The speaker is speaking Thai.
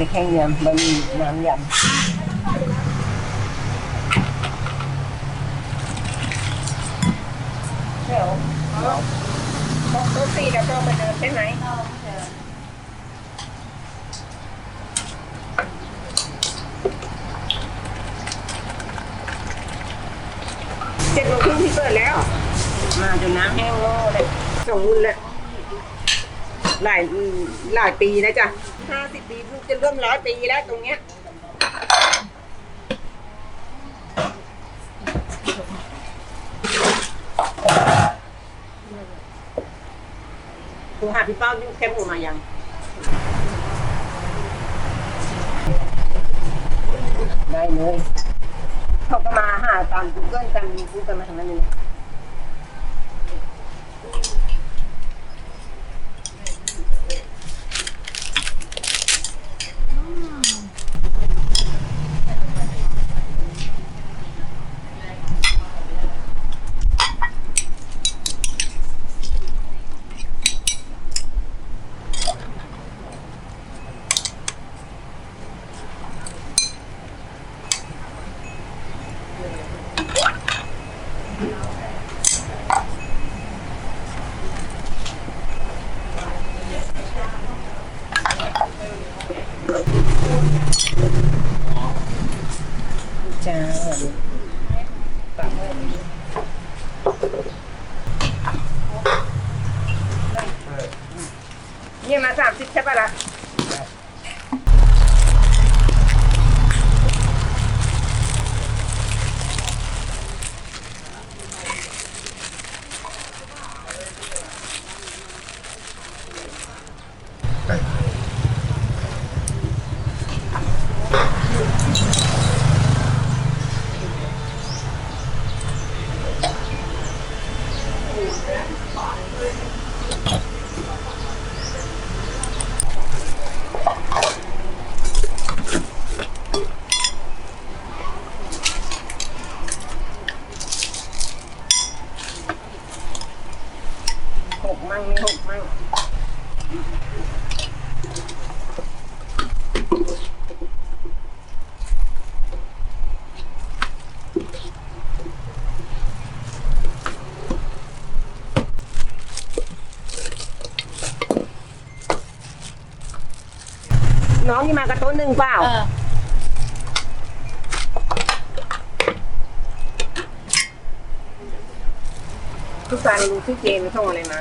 ในแข้งยำบะหมี่น้ำยำเดี๋ยวบอกตัวสี่แล้วก็มาเดินใช่ไหมเจ็ดโมงครึ่งที่เปิดแล้ว มาจนน้ำแห้งโล่เลยสองรุ่นแล้ว หลายหลายปีแล้วจ้ะห้าสิบปีจะเริ่มร้อยปีแล้วตรงเนี้ยโทรหาพี่เป้าแคบหมูมายังได้เลยเขาก็มาหาตาม Google ตาม YouTube กันมาทางนั้นเลย จ้าปรับเนี่ยมาสามสิบใช่ปะล่ะ หกมั่งไม่หกมั่ง น้องนี่มากระโต๊ะหนึ่งเปล่าเออทุกการรู้ชื่อเจมส์ไม่ต้องอะไรมา